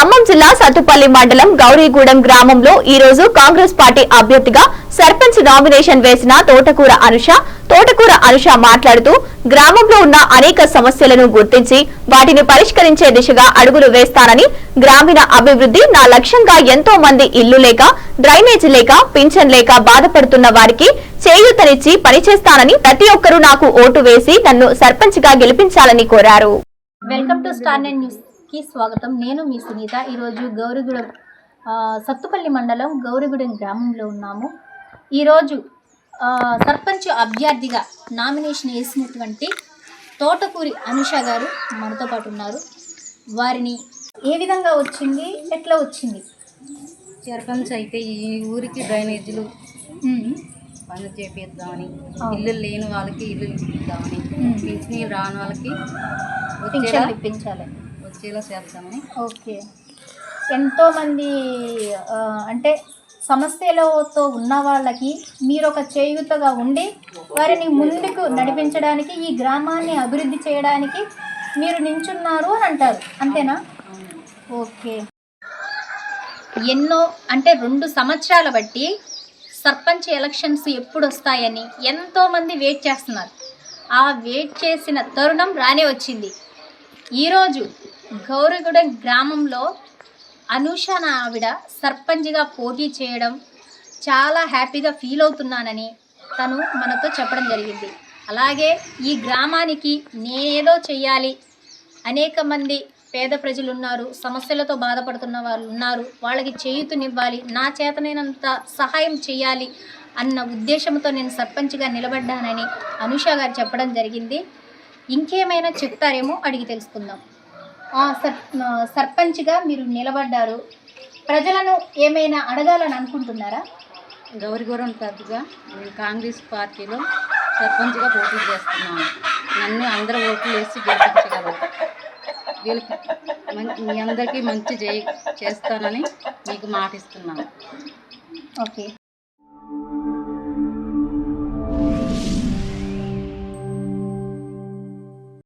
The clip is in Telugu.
ఖమ్మం జిల్లా సత్తుపల్లి మండలం గౌరీగూడెం గ్రామంలో ఈ రోజు కాంగ్రెస్ పార్టీ అభ్యర్థిగా సర్పంచ్ నామినేషన్ వేసిన తోటకూర అనుష తోటకూర అనుష మాట్లాడుతూ గ్రామంలో ఉన్న అనేక సమస్యలను గుర్తించి వాటిని పరిష్కరించే దిశగా అడుగులు వేస్తానని గ్రామీణ అభివృద్ధి నా లక్ష్యంగా ఎంతో మంది ఇల్లు లేక డ్రైనేజీ లేక పింఛన్ లేక బాధపడుతున్న వారికి చేయూతనిచ్చి పనిచేస్తానని ప్రతి ఒక్కరూ నాకు ఓటు వేసి నన్ను సర్పంచ్గా గెలిపించాలని కోరారు. వెల్కమ్ టు స్టార్ న్యూస్ న్యూస్కి స్వాగతం. నేను మీ సునీత. ఈరోజు గౌరిగూడెం సత్తుపల్లి మండలం గౌరిగూడెం గ్రామంలో ఉన్నాము. ఈరోజు సర్పంచ్ అభ్యర్థిగా నామినేషన్ వేసినటువంటి తోటకూరి అనుష గారు మనతో పాటు ఉన్నారు. వారిని ఏ విధంగా వచ్చింది? ఎట్లా వచ్చింది? సర్పంచ్ అయితే ఈ ఊరికి డ్రైనేజీలు పనులు చేపిద్దామని. ఇల్లు లేని వాళ్ళకి ఇల్లు ఇప్పిద్దామని. పింఛనీళ్ళు రాని వాళ్ళకి పింఛన్లు ఇప్పించాలి. వచ్చేలా చేద్దామని. ఓకే. ఎంతోమంది అంటే సమస్యలతో ఉన్న వాళ్ళకి మీరు ఒక చేయూతగా ఉండి వారిని ముందుకు నడిపించడానికి ఈ గ్రామాన్ని అభివృద్ధి చేయడానికి మీరు నించున్నారు అని అంటారు. అంతేనా? ఓకే. ఎన్నో అంటే రెండు సంవత్సరాల బట్టి సర్పంచ్ ఎలక్షన్స్ ఎప్పుడు వస్తాయని ఎంతోమంది వెయిట్ చేస్తున్నారు. ఆ వెయిట్ చేసిన తరుణం రానే వచ్చింది. ఈరోజు గౌరగూడెం గ్రామంలో అనూష నా ఆవిడ సర్పంచ్గా పోటీ చేయడం చాలా హ్యాపీగా ఫీల్ అవుతున్నానని తను మనతో చెప్పడం జరిగింది. అలాగే ఈ గ్రామానికి నేనేదో చెయ్యాలి. అనేక మంది పేద ప్రజలు ఉన్నారు సమస్యలతో బాధపడుతున్న వాళ్ళు ఉన్నారు. వాళ్ళకి చేయూతనివ్వాలి. నా చేతనైనంత సహాయం చేయాలి అన్న ఉద్దేశంతో నేను సర్పంచ్గా నిలబడ్డానని అనుష గారు చెప్పడం జరిగింది. ఇంకేమైనా చెప్తారేమో అడిగి తెలుసుకుందాం. సర్పంచ్గా మీరు నిలబడ్డారు. ప్రజలను ఏమైనా అడగాలని అనుకుంటున్నారా? గౌరిగూడెం తరపుగా నేను కాంగ్రెస్ పార్టీలో సర్పంచ్గా పోటీ చేస్తున్నాను. నన్ను అందరూ ఓట్లు వేసి గెలిపించగలరు. గెలిపి మం- మీ అందరికీ మంచి చేస్తానని మీకు మాటిస్తున్నాను. ఓకే.